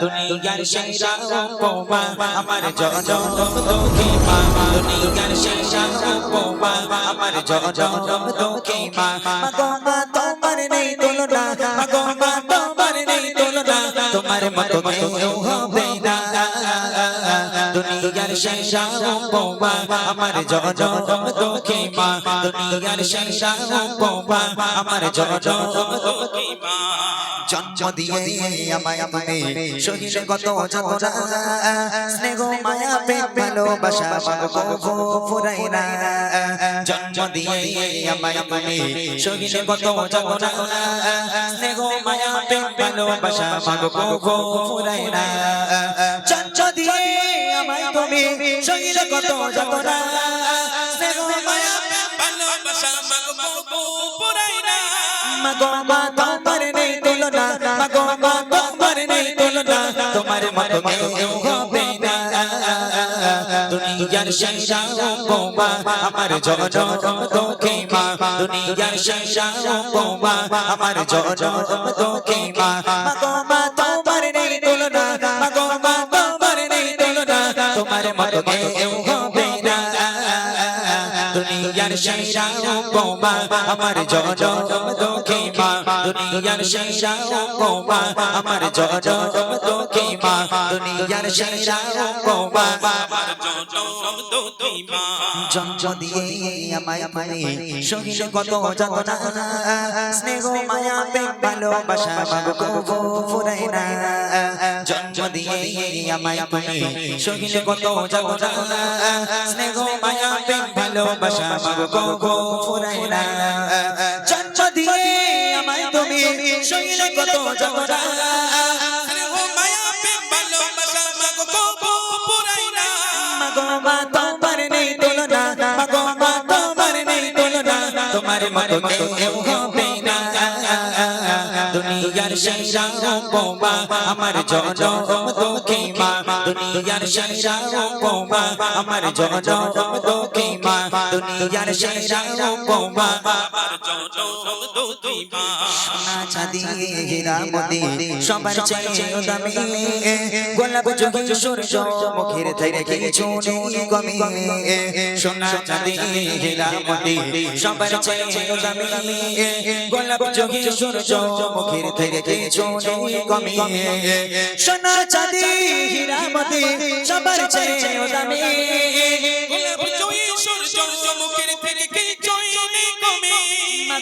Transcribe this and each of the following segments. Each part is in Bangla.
দুনিয়ার সেরা উপমা আমার জনম দুঃখী মা। দুনিয়ার সেরা উপমা আমার জনম দুঃখী মা। মাগো মা, তোমার নেই তুলনা। মাগো মা, তোমার নেই তুলনা। তোমার মতো কেউ হবে না। দুনিয়ার সেরা উপমা আমার জনম দুঃখী মা। দুনিয়ার সেরা উপমা আমার জনম দুঃখী মা আমায় তুমি শহীদ কত যতটা স্নেহ মায়া প্রেম ভালোবাসা মাগো ফুরাই না জন্ম দিয়ে আমায় তুমি শহীদ কত যতটা স্নেহ মায়া প্রেম ভালোবাসা মাগো ফুরাই না জন্ম দিয়ে আমায় তুমি শহীদ কত যতটা স্নেহ মায়া প্রেম ভালোবাসা মাগো ফুরাই না মাগো মা তোমার নেই তুলনা মাগো মা তোমার নেই তুলনা তোমার মতো কেউ হবে না দুনিয়ার শেষা ও উপমা আমার জনম দুঃখী মা দুনিয়ার শেষা ও উপমা আমার জনম দুঃখী মা মাগো মা তোমার নেই তুলনা মাগো মা সেরা উপমা আমার জনম দুঃখী মা দুনিয়ার সেরা উপমা আমার জনম দুঃখী মা দুনিয়ার সেরা উপমা আমার জনম দুঃখী মা জন্ম দিয়ে আমায় মানে শহীদ কত যতনা স্নেহ মায়া প্রেম ভালোবাসা, মাগো ফুরাই না। জন্ম দিয়ে আমায় তুমি শহীদ কত যতনা স্নেহ মায়া, প্রেম, ভালোবাসা, মাগো ফুরাই না। জন্ম দিয়ে আমায় তুমি শহীদ কত ফুরাই না। তোমার মতো কেউ হবে না দুনিয়ার সেরা উপমা আমার জনম দুঃখী মা দুনিয়ার সেরা উপমা আমার জনম দুঃখী দুনিয়ার সেরা উপমা আমার জনম দুঃখী মা সোনা চাঁদি হীরা মোতি সবার চেয়ে দামি গোলাপ যোগী সূর্য মুখের থেকে কিছু নেই কমি সোনা চাঁদি হীরা মোতি সবার চেয়ে দামি গোলাপ দামি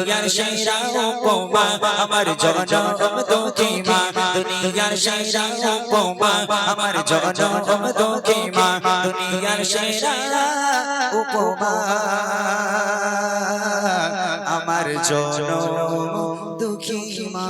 দুনিয়ার সেরা উপমা আমার জনম দুঃখী মা দুনিয়ার সেরা উপমা আমার জনম দুঃখী মা দুনিয়ার সেরা উপমা আমার জনম দুঃখী মা